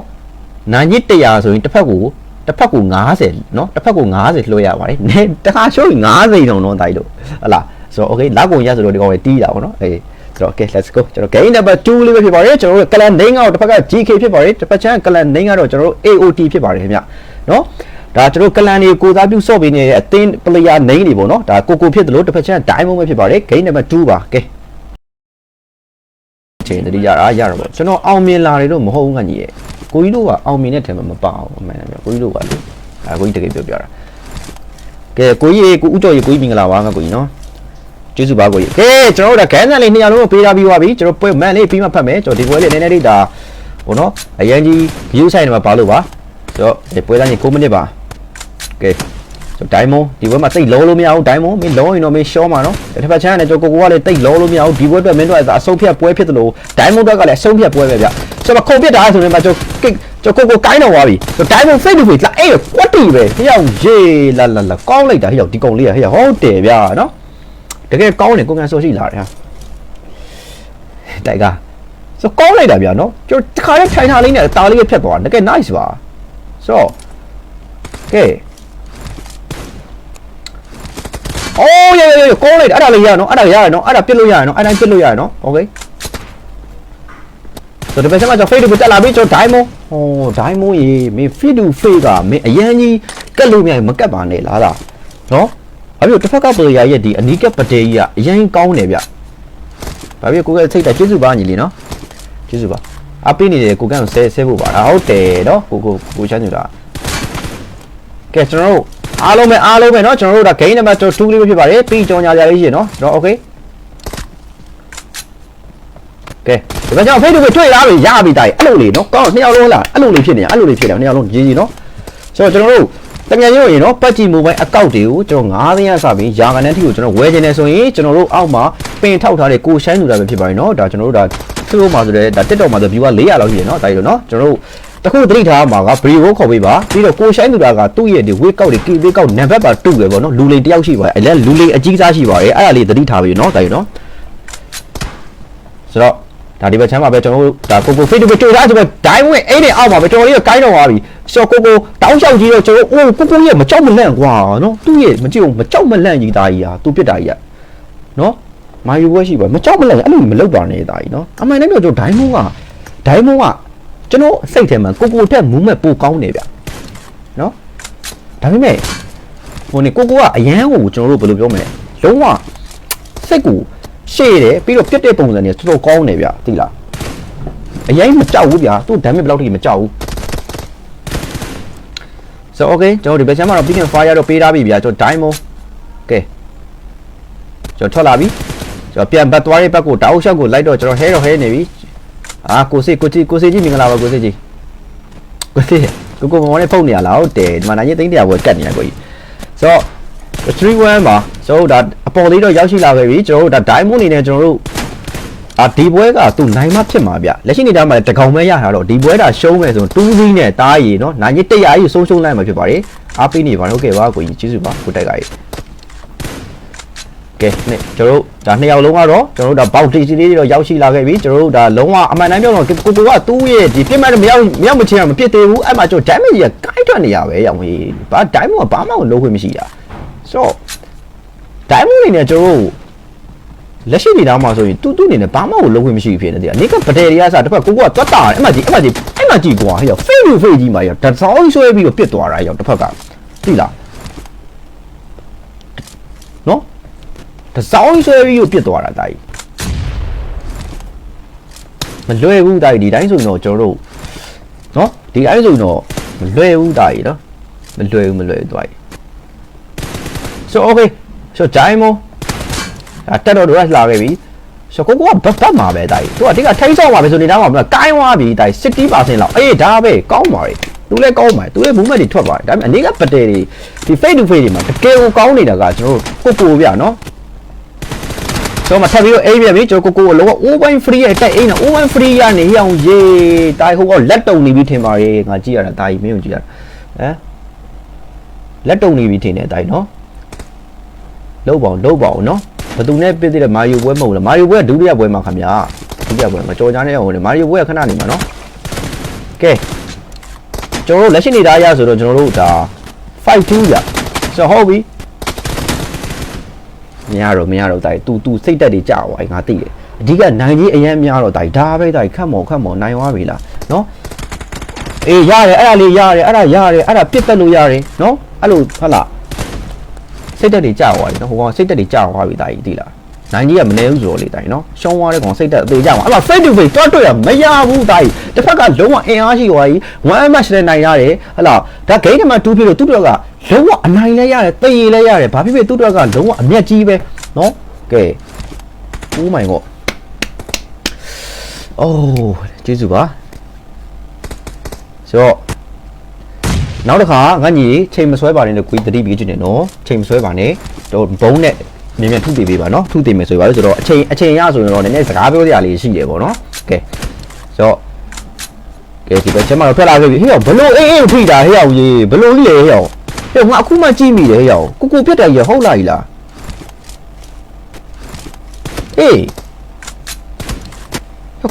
နာညစ်100ဆိုရင်တစ်ဖက်ကိုတစ်ဖက်ကို90เนาะတစ်ဖက်ကို90လွှဲရပါတယ်နည်းတခါရှုံးရင်90တောင်တော့တိုင်းလို့ဟလာဆိုတော့ okay လောက်ကုန်ရဆိုတော့ဒီကောင်လေးတီးတာပေါ့เนาะအေးဆိုတော့ okay let's go ကျွန်တော် game number 2လေးပဲဖြစ်ပါတယ်ကျွန်တော်တို့ clan name ကတော့တစ်ဖက်က GK ဖြစ်ပါတယ်တစ်ဖက်ချမ်း clan name ကတော့ကျွန်တော်တို့ AOT ဖြစ်ပါတယ်ခင်ဗျเนาะ ဒါကျွန်တော်ကလန်တွေကိုစားပြုစော့ပေးနေတဲ့အသင်း player name တွေပေါ့နော်ဒါကိုကိုဖြစ်တယ်လို့တစ်ဖက်ချမ်း diamond ပဲဖြစ်ပါတယ် game number 2ပါကဲချိန်တတိရတာရတာပေါ့ကျွန်တော်အောင်မြင်လာတယ်လို့မဟုတ်ဘူးငါကြီးရဲ့ကိုကြီးတို့ကအောင်မြင်တဲ့ထဲမှာမပါဘူးအမှန်တမ်းပြောကိုကြီးတို့ကလေအဲကိုကြီးတကယ်ပြောပြတာကဲကိုကြီးကိုဦးကျော်ကြီးကိုကြီးမင်္ဂလာပါငါကိုကြီးနော်ကျေးဇူးပါကိုကြီးကဲကျွန်တော်တို့ကဂန်းဆန်လေးနှစ်ယောက်လုံးကိုပေးထားပြီးသွားပြီကျွန်တော်ပွဲမန်လေးပြီးမှဖတ်မယ်ကျွန်တော်ဒီပွဲလေးနည်းနည်းလေးဒါဟိုနော်အရင်ကြီး view site မှာပါလို့ပါဆိုတော့ဒီပွဲသားကြီး9မိနစ်ပါ ကဲဆိုဒိုင်မွန်ဒီဘက်မှာတိတ်လောလို့မရဘူးဒိုင်မွန်မင်းလောရင်တော့မင်းရှောမှာနော်တစ်ဖက်ချမ်းနဲ့ကျွန်တော်ကိုကိုကလည်းတိတ်လောလို့မရဘူးဒီဘက်အတွက်မင်းတို့ကအဆုံးဖြတ်ပွဲဖြစ်တယ်လို့ဒိုင်မွန်အတွက်ကလည်းအဆုံးဖြတ်ပွဲပဲဗျဆိုတော့ခုံပြစ်တာဆိုရင်မှကျွန်တော်ကိကျွန်တော်ကိုကိုကိုင်းတော့သွားပြီဆိုဒိုင်မွန် face to face လာအဲ့ကွက်တီပဲဟိရောက်ရေးလာလာလာကောင်းလိုက်တာဟိရောက်ဒီကုံလေးဟိရောက်ဟုတ်တယ်ဗျာနော်တကယ်ကောင်းတယ်ကိုကန်ဆိုရှိလာတယ်ဟာတိုက်ကဆိုကောင်းလိုက်တာဗျာနော်ကျွန်တော်တခါလေးထိုင်ထားလေးနဲ့တာလေးဖြတ်သွားတကယ် nice ပါဆိုတော့ကဲ။ အိုးရရရကောင်းလိုက်တာအဲ့ဒါလေးရနော်အဲ့ဒါရရနော်အဲ့ဒါပြစ်လို့ရရနော်အဲ့တိုင်းပြစ်လို့ရရနော်โอเคဆိုတော့ဒီဘက်ကျမှကျွန်တော် fade ကိုတက်လာပြီကျွန်တော် diamond ဟို diamond ရေမင်း fade to fade ကမင်းအရန်ကြီးကတ်လို့မရမကတ်ပါနဲ့လားလားနော်ဘာဖြစ်လို့တစ်ဖက်က player ရဲ့ဒီအနီးကပတေးကြီးကအရန်ကောင်းတယ်ဗျဘာဖြစ်ကိုကစိတ်တက်ကျေးဇူးပါညီလေးနော်ကျေးဇူးပါအပိနေတယ်ကိုကန်ကိုဆဲဆဲဖို့ပါဒါဟုတ်တယ်နော်ကိုကိုကိုချမ်းနေတာကဲကျွန်တော်တို့ အားလုံးပဲအားလုံးပဲเนาะကျွန်တော်တို့ဒါ game number 2လေးပဲဖြစ်ပါတယ်ပြီးကြောင်ညာကြလေးရှင်เนาะကျွန်တော် okay ကဲဒီမှာကျွန်တော် Facebook တွေ့လားပြီရပြီတာအဲ့လိုလေเนาะကောင်းနှစ်ယောက်လုံးလားအဲ့လိုလေးဖြစ်နေတာအဲ့လိုလေးဖြစ်နေတာနှစ်ယောက်လုံးကြီးကြီးเนาะဆိုတော့ကျွန်တော်တို့ တကယ်လို့ရင်တော့ပတ်ကြည့် mobile account တွေကိုကျွန်တော်9သိန်းရစပြီးယာကန်တန်းထိကိုကျွန်တော်ဝယ်ချင်တယ်ဆိုရင်ကျွန်တော်တို့အောက်မှာပင်ထောက်ထားတဲ့ကိုရှိုင်းသူတာပဲဖြစ်ပါရင်เนาะဒါကျွန်တော်တို့ဒါသူ့မှာဆိုတဲ့ဒါ TikTok မှာဆို view က400လောက်ရှိတယ်เนาะဒါကြီးလို့เนาะကျွန်တော်တို့ တခုသတိထားမှာကဘရီဝိုးခေါ်ပေးပါပြီးတော့ကိုရှိုင်းသူတာကသူ့ရဲ့ဒီဝေးကောက်တွေကေဝေးကောက်နံပါတ်ပါတူတယ်ပေါ့နော်လူလိန်တယောက်ရှိပါတယ်အဲ့လည်းလူလိန်အကြီးစားရှိပါတယ်အဲ့ဒါလေးသတိထားပေးနော်ဒါရနော်ဆိုတော့ဒါဒီဘက်ချမ်းမှာပဲကျွန်တော်တို့ဒါကိုကို face to face တွေ့တာဆိုပဲဒိုင်းဝင်အဲ့ဒီအောက်မှာပဲကျွန်တော်လေးကကိုင်းတော့သွားပြီဆိုတော့ကိုကိုတောင်းလျှောက်ကြီးတော့ကျွန်တော်အိုးကိုကိုရဲ့မကြောက်မလန့်ကွာနော်သူ့ရဲ့မကြည့်အောင်မကြောက်မလန့်ကြီးသားကြီးဟာသူပြစ်တာကြီးอ่ะနော်မာယူဘွဲရှိပါမကြောက်မလန့်အဲ့လိုမလောက်ပါနဲ့သားကြီးနော်အမှန်တကယ်ကျွန်တော်ဒိုင်းမုံကဒိုင်းမုံက ကျွန်တော်စိတ်ထဲမှာကိုကိုတက်မူးမဲ့ပိုကောင်းနေဗျနော်ဒါပေမဲ့ဟိုနေကိုကိုကအရန်ကိုကျွန်တော်တို့ဘယ်လိုပြောမလဲလုံးဝစိတ်ကိုရှေ့တယ်ပြီးတော့ပြတ်တဲ့ပုံစံတွေတော်တော်ကောင်းနေဗျသိလားအရင်မကြောက်ဘူးဗျာသူ့ damage ဘယ်လောက်ထိမကြောက်ဘူး so okay ကျွန်တော်ဒီဘက်ချမ်းမှာတော့ beacon fire တော့ပေးထားပြီဗျာကျွန်တော် diamond ကဲကျွန်တော်ထွက်လာပြီကျွန်တော်ပြန်ဘတ်သွားတဲ့ဘက်ကိုတောက်လျှောက်ကိုလိုက်တော့ကျွန်တော်ဟဲတော့ဟဲနေပြီ အာကိုစစ်ကိုကြီးကိုစစ်ကြီးမင်္ဂလာပါကိုစစ်ကြီးကိုစစ်ကိုကိုမောင်နဲ့ဖုတ်နေရလားဟုတ်တယ်ဒီမှာနိုင်ရင်သိန်းတရာပဲကတ်နေရကိုကြီးဆိုတော့3-1မှာကျွန်တော်တို့ဒါအပေါ်လေးတော့ရောက်ရှိလာခဲ့ပြီကျွန်တော်တို့ဒါ diamond အနေနဲ့ကျွန်တော်တို့အာဒီပွဲကသူနိုင်မဖြစ်မှာဗျလက်ရှိနေကြမှာတကောင်ပဲရတာတော့ဒီပွဲတာရှုံးမယ်ဆို2 0နဲ့တားရည်နော်နိုင်ရ100ရည်ဆုံးရှုံးလိုက်မှာဖြစ်ပါတယ်အားပေးနေပါတော့ကဲပါကိုကြီးကျေးဇူးပါကိုတိုက်ကကြီး ကဲနဲ့ကျွန်တော်တို့ဒါနှစ်ယောက်လုံးကတော့ကျွန်တော်တို့ဒါဘောက်တီစီလေးတွေတော့ရောက်ရှိလာခဲ့ပြီကျွန်တော်တို့ဒါလုံးဝအမှန်တမ်းပြောတော့ကိုကိုကသူ့ရဲ့ဒီပြစ်မှတ်မရောက်မရောက်မချင်းမဖြစ်သေးဘူးအဲ့မှာကျွန်တော် damage ကြီးကိုက်ထွက်နေရပဲရောင်ကြီးဘာ diamond ကဘာမှလုံးခွင့်မရှိတာဆိုတော့ diamond အနေနဲ့ကျွန်တော်တို့လက်ရှိနေသားမှာဆိုရင်တူတူအနေနဲ့ဘာမှကိုလုံးခွင့်မရှိဘူးဖြစ်နေတယ်အနေကပဒယ်တွေကစတစ်ဖက်ကိုကိုကတွတ်တာအဲ့မှာကြီးအဲ့မှာကြီးအဲ့မှာကြီးကွာဟဲ့ရော face to face ကြီးမှာရောတစောင်းဆွဲပြီးတော့ပြစ်သွားတာရောတစ်ဖက်ကသိလားနော် တစောင်းဆွဲပြီးတော့ပြစ်သွားတာတာကြီးမလွယ်ဘူးတာကြီးဒီတိုင်းဆိုရင်တော့ကျွန်တော်တို့နော်ဒီတိုင်းဆိုရင်တော့မလွယ်ဘူးတာကြီးနော်မလွယ်ဘူးမလွယ်ဘူးတာကြီး so okay so diamond အဲတက်တော့တော့လာခဲ့ပြီဆိုကိုကိုကဘတ်ဘတ်မှာပဲတာကြီးသူကဒီကထိန်းဆောင်မှာပဲဆိုနေတာမှာမကိုင်းသွားပြီတာကြီး60%လောက်အေးဒါပဲကောင်းပါလေသူလည်းကောင်းပါသူလည်း movement တွေထွက်ပါတယ်ဒါပေမဲ့အနေကပတဲတွေဒီ face to face တွေမှာတကယ်ကိုကောင်းနေတာကကျွန်တော်တို့ကိုကိုဗျာနော် ဆိုမှထပ်ပြီးတော့အိမ်ပြန်ပြီကျွန်တော်ကိုကိုအလုံးက open free ရဲ့တက်အိမ်နဲ့ open free ရနေရအောင်ရေးတာကြီးဟိုကလက်တုံနေပြီထင်ပါရဲ့ငါကြည့်ရတာတာကြီးမင်းကိုကြည့်ရတာဟမ်လက်တုံနေပြီထင်တယ်တာကြီးနော်လုံးပါအောင်လုံးပါအောင်နော်ဘသူနဲ့ပြစ်တဲ့မာရီယိုပွဲမဟုတ်လားမာရီယိုပွဲကဒုတိယပွဲမှာခင်ဗျာဒုတိယပွဲမှာကြော်ကြားနေအောင်လေမာရီယိုပွဲကခဏနေမှာနော်ကဲကျွန်တော်တို့လက်ရှိနေသားရဆိုတော့ကျွန်တော်တို့ဒါ5-2ရဆိုတော့ဟုတ်ပြီ မရတော့မရတော့တိုင် तू तू စိတ်တက်တွေကြာသွားပြီငါသိတယ်အဓိကနိုင်ကြီးအရင်များတော့တိုင်ဒါပဲတိုင်ခတ်မော်ခတ်မော်နိုင်သွားပြီလားနော်အေးရတယ်အဲ့ဒါလေးရတယ်အဲ့ဒါရတယ်အဲ့ဒါပြစ်တက်လို့ရတယ်နော်အဲ့လိုဟုတ်လားစိတ်တက်တွေကြာသွားပြီနော်ဟိုကောင်စိတ်တက်တွေကြာသွားပြီတာကြီးသိလား နိုင်ကြီးကမနေဘူးဆိုတော့လေတာကြီးနော်ရှုံးသွားတဲ့ကောင်စိတ်တက်အသေးကြမှာအဲ့မှာ face to face တွတ်တွေ့ရမရဘူးတာကြီးတစ်ဖက်ကလုံးဝအင်အားရှိသွားပြီ one match နဲ့နိုင်ရတယ်ဟလာဒါ game မှာ2ဖြစ်လို့သူ့တော့ကလုံးဝအနိုင်လဲရတယ်တည်ရလဲရတယ်ဘာဖြစ်ဖြစ်သူ့တော့ကလုံးဝအမျက်ကြီးပဲနော်ကဲ oh my god အိုးကျေးဇူးပါဆိုတော့နောက်တစ်ခါငါညီချိန်မဆွဲပါနဲ့လို့ကိုယ်တတိပြီးချင်တယ်နော်ချိန်မဆွဲပါနဲ့တော့ဘုံနဲ့ မြင်မြင်ထုတည်ပေးပါနော်ထုတည်မယ်ဆိုပါလို့ဆိုတော့အချိန်အချိန်ရဆိုရင်တော့နည်းနည်းစကားပြောစရာလေးရှိတယ်ပေါ့နော်ကဲဆိုတော့ကဲဒီဘက်ချက်မှတော့ဖက်လာခဲ့ပြီဟေ့ရောဘလို့အေးအေးထိတာဟေ့ရောကြီးဘလို့ကြီးလေဟေ့ရောဟေ့ငါအခုမှကြည့်မိတယ်ဟေ့ရောကိုကိုပြတ်တယ်ရဟုတ်လားကြီးလားအေး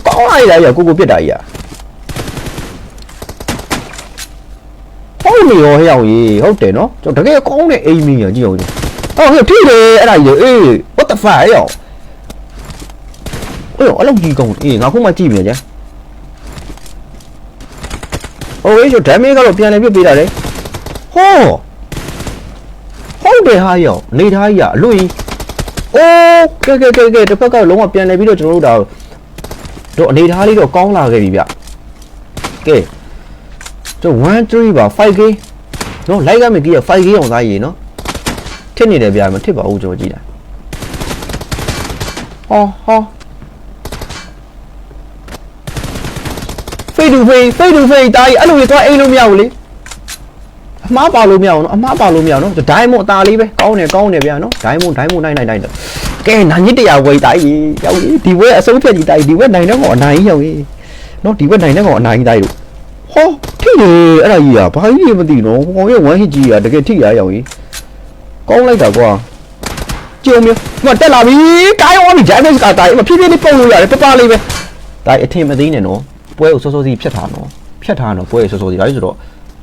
ကောင်းလိုက်လားရကိုကိုပြတ်တာကြီးอ่ะဟုတ်နေရောဟဲ့အောင်ကြီးဟုတ်တယ်နော်ကျွန်တော်တကယ်ကောင်းတဲ့အိမ်မီရကြည့်အောင်ကြီး အော်ဟိုထိတယ်အဲ့ဒါကြီးအေး what the fuck ရောအေးအဲ့လောက်ကြီးကောင်းအေးငါခုမှကြည့်မြင်ကြ။အိုးဟေးကျ damage ကတော့ပြန်လည်ပြစ်ပေးတာလေ။ဟောဟုတ်တယ်ဟာရောနေသားကြီးကအလွတ်ကြီး။အိုးကဲကဲကဲကဲတစ်ဖက်ကလုံးဝပြန်လည်ပြီးတော့ကျွန်တော်တို့ဒါတို့အနေသားလေးတော့ကောင်းလာခဲ့ပြီဗျ။ကဲကျ1 3ပါ 5K နော်လိုက်ကမကြီးက 5K အောင်သားရေနော် ထစ်နေတယ်ဗျာမထစ်ပါဘူးကျွန်တော်ကြည့်တာဟောဟော face to face face to face တားကြီးအဲ့လိုကြီးသွားအိမ်လို့မရဘူးလေ အမားပါလို့မရအောင်နော်အမားပါလို့မရအောင်နော်ဒိုင်းမွန်အသားလေးပဲကောင်းတယ်ကောင်းတယ်ဗျာနော်ဒိုင်းမွန်ဒိုင်းမွန်နိုင်နိုင်နိုင်တယ်ကဲနာညစ်တရားဝေးတိုက်ရောက်ကြီးဒီဘွဲအဆုံးဖြတ်ကြီးတိုက်ဒီဘွဲနိုင်တဲ့ကောင်အနိုင်ကြီးရောက်ကြီးနော်ဒီဘွဲနိုင်တဲ့ကောင်အနိုင်ကြီးတိုက်လို့ဟောထိတယ်အဲ့ဒါကြီးอ่ะဘာကြီးမသိနော်ဟောရဲ့ဝမ်းဟစ်ကြီးอ่ะတကယ်ထိရရောက်ကြီး ကောင်းလိုက်တာကွာကြုံမျိုးဒီမှာတက်လာပြီကိုင်းအောင်ပြီဂျိုင်းမစ်ကတိုက်မဖြည်းဖြည်းလေးပုံလို့ရတယ်ပပလေးပဲတိုက်အထင်မသိနဲ့နော်ပွဲကိုစောစောစီးဖြတ်ထားနော်ဖြတ်ထားနော်ပွဲကိုစောစောစီးဒါကြီးဆိုတော့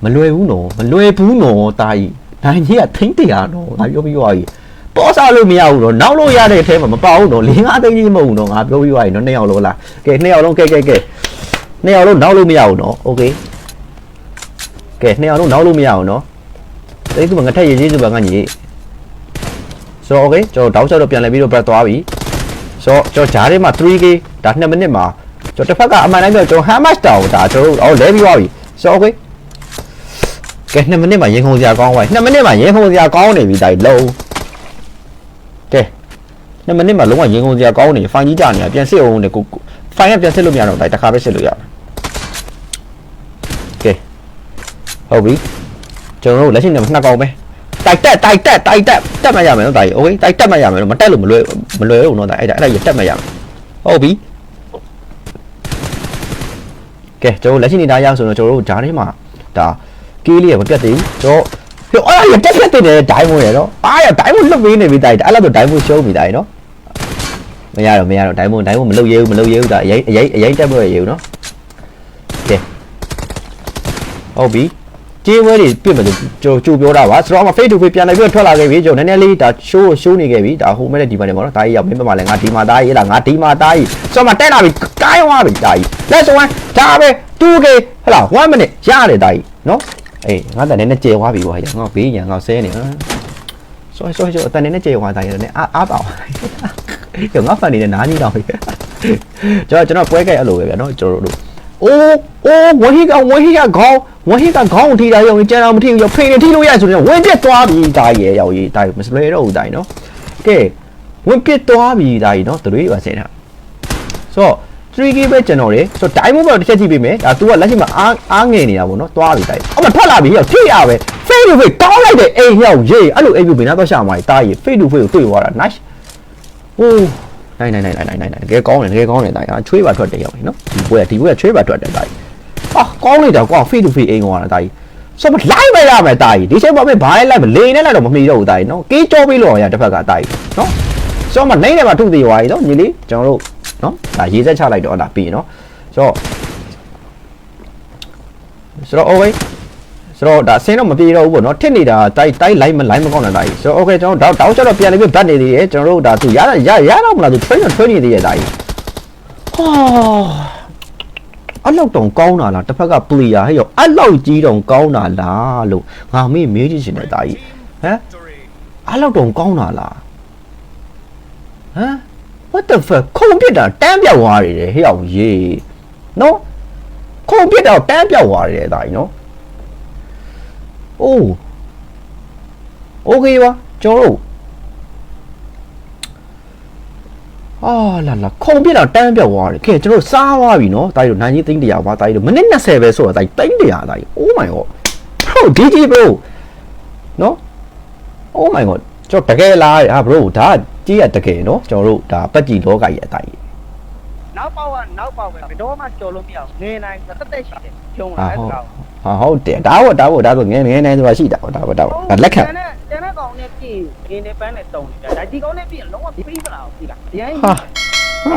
မလွယ်ဘူးနော်မလွယ်ဘူးနော်တာကြီးနိုင်ကြီးကထိမ့်တရားနော်ငါပြောပြီးသွားပြီပေါ်စားလို့မရဘူးနော်နောက်လို့ရတဲ့အထဲမှာမပါဘူးနော်၄၅သိန်းကြီးမဟုတ်ဘူးနော်ငါပြောပြီးသွားပြီနော်နှစ်ယောက်လုံးလားကဲနှစ်ယောက်လုံးကဲကဲကဲနှစ်ယောက်လုံးနောက်လို့မရဘူးနော်โอเคကဲနှစ်ယောက်လုံးနောက်လို့မရဘူးနော်တိတ်သူငါထက်ရေးကြီးစုပါငါညီ ဆိုတော့ okay ကျွန်တော်တောက်ချောက်တော့ပြန်လဲပြီးတော့ break သွားပြီဆိုတော့ကျွန်တော်ဂျားထဲမှာ 3k ဒါ2မိနစ်မှာကျွန်တော်တစ်ဖက်ကအမှန်တိုင်းပြောကျွန်တော် hammer တောင်ဒါကျွန်တော်အော်လဲပြီးသွားပြီဆိုတော့ okay ကဲ2မိနစ်မှာရင်ခုန်စရာကောင်းပါ2မိနစ်မှာရင်ခုန်စရာကောင်းနေပြီဒါလုံးကဲ2မိနစ်မှာလုံးဝရင်ခုန်စရာကောင်းနေဖိုင်ကြီးကြာနေတာပြန်စစ်အောင်လေကိုဖိုင်ကပြန်စစ်လို့မရတော့ဒါတစ်ခါပဲစစ်လို့ရပါတယ်ကဲဟုတ်ပြီကျွန်တော်တို့လက်ရှိနေမှာနှစ်ကောင်ပဲ တိုက်တက်တိုက်တက်တိုက်တက်တက်မှရမယ်နော်ဒါကြီးโอเคတိုက်တက်မှရမယ်နော်မတက်လို့မလွယ်မလွယ်ဘူးနော်ဒါအဲ့ဒါအဲ့ဒါကြီးတက်မှရမယ်ဟုတ်ပြီကဲကျွန်တော်လက်ရှိနေတာရအောင်ဆိုတော့ကျွန်တော်တို့ဂျားထဲမှာဒါ ကေးလေးရမပြတ်သေးဘူးတော့ပြောအဲ့ဒါရတက်ပြတ်တဲ့ဒိုင်းမွေးရနော်အားရဒိုင်းမွေးလွတ်ပေးနေပြီတိုက်အဲ့လိုတော့ဒိုင်းမွေးရှုံးပြီတိုက်နော်မရတော့မရတော့ဒိုင်းမွေးဒိုင်းမွေးမလုပ်ရဘူးမလုပ်ရဘူးဒါအရင်အရင်အရင်တက်မွေးရဘူးနော်ကဲဟုတ်ပြီ ကြေးဝဲတွေပြစ်မယ်လို့ကျွန်တော်ကြိုပြောတာပါဆိုတော့အမ face to face ပြန်လာပြီးထွက်လာခဲ့ပြီကျွန်တော်နည်းနည်းလေးဒါ show show နေခဲ့ပြီဒါဟိုမဲ့ဒီမှာနေပါတော့ဒါကြီးရောက်မင်းမမလဲငါဒီမှာဒါကြီးလားငါဒီမှာဒါကြီးဆိုတော့မတက်လာပြီကိုင်းသွားပြီဒါကြီး let's one ဒါပဲ 2k ဟလာ1 minute ရတယ်ဒါကြီးနော်အေးငါတန်နေနဲ့ကျေသွားပြီကွာရငါဘေးရန်ငါဆဲနေဟာဆွဲဆွဲဆွဲအတန်နေနဲ့ကျေသွားတာရတယ်အာအားပါရောငါဖန်နေတဲ့နားကြီးတော့ကျွန်တော်ကျွန်တော်ပွဲခဲ့အဲ့လိုပဲဗျာနော်ကျွန်တော်တို့ အိုးအိုးဝဟီကဝဟီကခေါင်းဝဟီကခေါင်းထိတာရောကျန်တော့မထိဘူးရောဖေနေထိလို့ရဆိုတော့ဝင်ပြက်သွားပြီဒါရဲ့ရောက်ရေးဒါမစလဲတော့ဘူးဒါနော်ကဲဝင်ပြက်သွားပြီဒါကြီးနော်သူတွေပါဆဲတာဆိုတော့ 3K ပဲကျွန်တော်လေဆိုတော့ time over တစ်ချက်ကြည့်ပေးမယ်ဒါ तू ကလက်ရှိမှာအားအားငယ်နေတာပေါ့နော်သွားပြီတိုက်အော်မထွက်လာပြီရောက်ထိရပဲ face to face တောင်းလိုက်တယ်အိမ်ရောက်ရေးအဲ့လိုအိမ်ပြဘယ်နာတော့ရှာမှာတားရေး face to face ကိုတွေ့သွားတာ nice ဟိုး နိုင်နိုင်နိုင်နိုင်နိုင်နိုင်တကယ်ကောင်းတယ်တကယ်ကောင်းတယ်တိုက်ချွေးပါထွက်တယ်ရောက်ပြီနော်ဒီပွဲဒီပွဲချွေးပါထွက်တယ်တိုက်အာကောင်းလိုက်တာကွာ face to face အိမ်သွားတာတိုက်ဆိုမလိုက်မရမယ်တာကြီးဒီချိန်မှာမင်းဘာလဲလိုက်မလေနဲ့လိုက်တော့မမှီတော့ဘူးတာကြီးနော်ကေးကြောပေးလို့ရတစ်ဖက်ကတာကြီးနော်ဆိုမနိုင်တယ်မှာထုသေးသွားပြီနော်ညီလေးကျွန်တော်တို့နော်ဒါရေးဆက်ချလိုက်တော့ဒါပြီးနော်ဆိုတော့ဆိုတော့ okay ဆိုတော့ဒါအစင်းတော့မပြေတော့ဘူးပေါ့နော်ထစ်နေတာတိုက်တိုက်လိုက်မလိုက်မကောင်းတာဒါကြီးဆိုတော့ okay ကျွန်တော်တောက်တောက်ချက်တော့ပြန်ပြီးဘတ်နေသေးတယ်ကျွန်တော်တို့ဒါသူရရရတော့မလားသူ train တော့ train နေသေးရဲ့ဒါကြီးဟာအဲ့လောက်တောင်ကောင်းတာလားတစ်ဖက်က player ဟဲ့ရောအဲ့လောက်ကြီးတောင်ကောင်းတာလားလို့ငါမေးမေးကြည့်ရှင်တယ်ဒါကြီးဟမ်အဲ့လောက်တောင်ကောင်းတာလားဟမ် what the fuck ခုံပြစ်တာတန်းပြောက်သွားတယ်ဟဲ့ရောရေနော်ခုံပြစ်တာတန်းပြောက်သွားတယ်ဒါကြီးနော် โอ้โอเคပါကျွန်တော်တို့အာလာလာခုံပြစ်တော့တန်းပြောက်သွားတယ်ကဲကျွန်တော်တို့စားသွားပြီနော်တာကြီးတို့နိုင်ကြီးသိန်း100ပါတာကြီးတို့မိနစ်20ပဲဆိုတော့တာကြီးသိန်း100တာကြီး oh my god bro GG bro နော် oh my god ကျွန်တော်တကယ်လားဟာ bro ဒါကြီးရတကယ်နော်ကျွန်တော်တို့ဒါပတ်ကြည်လောကကြီးအတိုင်း နောက်ပေါက်ကနောက်ပေါက်ပဲဘယ်တော့မှကြော်လို့မရဘူးငယ်နိုင်တက်တက်ရှိတယ်ဖြုံး ဟာ လာအဲ့ ဟုတ် ကောင် ဟာဟုတ်တယ်ဒါဟုတ်ဒါဟုတ်ဒါဆိုငယ်ငယ်နိုင်ဆိုတာရှိတာပေါ့ဒါပေါ့ဒါပေါ့ဒါလက်ခံကျန်တဲ့ကျန်တဲ့ကောင်နဲ့ပြင်ရင်းနေပန်းနဲ့တုံနေတာဒါဒီကောင်နဲ့ပြင်လုံးဝပြီးမလားဘူးလားအရင်ဟာ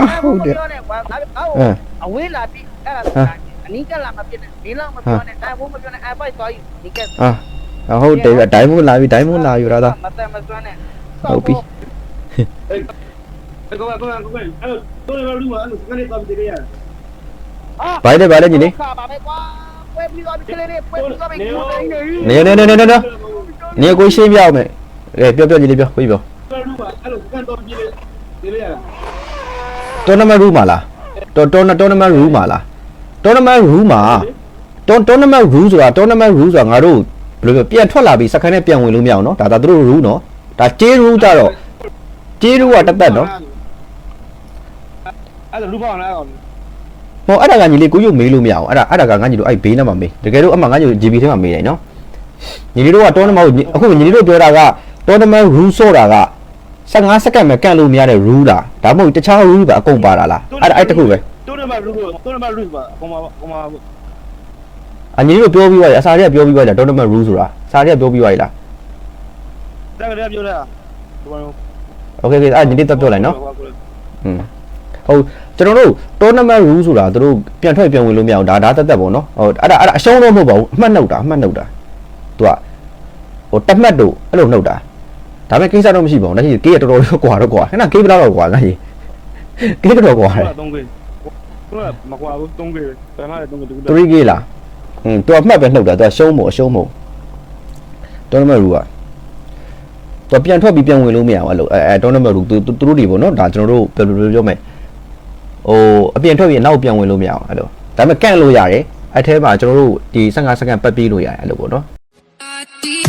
ဟာဟုတ်တယ်ပြောနေကွာငါအောအင်းအဝေးလာပြီးအဲ့ဒါအနီးကလာမပြစ်နဲ့မင်းလောက်မပြောနဲ့အဲဘုံမပြောနဲ့အဲပိုက်သွားယူဒီကက်အာအာဟုတ်တယ်ဗျဒိုင်းမို့လာပြီဒိုင်းမို့လာယူရတာမတန်မစွမ်းနဲ့ဟုတ်ပြီကောကောကောကောအဲ့တော့တော့လူမအဲ့လိုစကနေတော့ပြရရအာဘိုင်းတယ်ဗာလဲညီလေးခါပါပဲကွာ ပွဲပြီးသွားပြီကလေးလေးပွဲပြီးသွားပြီကိုယ်တိုင်းနေနေနေနေနေနေနေကိုရှင်းပြအောင်မယ်ကဲပြောပြောညီလေးပြောကိုပြောတော့လူမအဲ့လိုစကန်တော့ပြရပြရရ tournament room မှာလားတော် tournament room မှာလား tournament room မှာ tournament room ဆိုတာ tournament room ဆိုတာငါတို့ဘယ်လိုပြောပြန်ထွက်လာပြီးစက္ကန့်နဲ့ပြန်ဝင်လို့မရအောင်နော်ဒါဒါတို့ room နော်ဒါကျေး room ကြတော့ကျေး room ကတက်တက်နော်အဲ့ဒါလူပေါင်းလားကောင် ဟောအဲ့ဒါကညီလေးကိုရုပ်မေးလို့မရအောင်အဲ့ဒါအဲ့ဒါကငါညီတို့အဲ့ဘေးနားမှာမေးတကယ်လို့အမှငါညီတို့ GB ထဲမှာမေးတယ်နော်ညီလေးတို့က tournament ကိုအခုညီလေးတို့ပြောတာက tournament rule ဆိုတာက15စက္ကန့်ပဲကန့်လို့မရတဲ့ rule လားဒါမှမဟုတ်တခြား rule ကအကုန်ပါတာလားအဲ့ဒါအဲ့တခုပဲတိုးနေမှာလူကိုတိုးနေမှာလူပါဟိုမှာဟိုမှာအညီလေးတို့ပြောပြီးသွားတယ်အစာတွေကပြောပြီးသွားတယ် tournament rule ဆိုတာစာတွေကပြောပြီးသွားပြီလားတက်ကလေးပြောတာဒီမှာ okay okay အဲ့ညီလေးတက်ပြောလိုက်နော်อืมဟုတ် ကျွန်တော်တို့ tournament rule ဆိုတာသူတို့ပြန်ထွက်ပြန်ဝင်လို့မရအောင်ဒါဒါတက်တက်ပေါ့နော်ဟိုအဲ့ဒါအဲ့ဒါအရှုံးတော့မဟုတ်ပါဘူးအမှတ်နှုတ်တာအမှတ်နှုတ်တာသူကဟိုတက်မှတ်တို့အဲ့လိုနှုတ်တာဒါပေမဲ့ကိစ္စတော့မရှိပါဘူးဒါရှိကေးရတော်တော်လေးကွာတော့ကွာခဏကေးဘယ်လောက်တော့ကွာငါကြီးကေးတော့ကွာတယ် 3ကေသူကမကွာဘူး3ကေဘယ်မှာလဲ3ကေတူ 3K လားอืมตัวအမှတ်ပဲနှုတ်တာသူကရှုံးမို့အရှုံးမို့ tournament rule ကသူပြန်ထွက်ပြီးပြန်ဝင်လို့မရဘူးအဲ့လိုအဲအဲ tournament rule သူသူတို့တွေပေါ့နော်ဒါကျွန်တော်တို့ပြောပြောပြောမယ် ဟိုအပြင်ထွက်ပြီးနောက်ပြန်ဝင်လို့မရအောင်အဲ့လိုဒါပေမဲ့ကန့်လို့ရတယ်အဲ့ထဲမှာကျွန်တော်တို့ဒီ15စက္ကန့်ပတ်ပြီးလို့ရတယ်အဲ့လိုပေါ့နော် I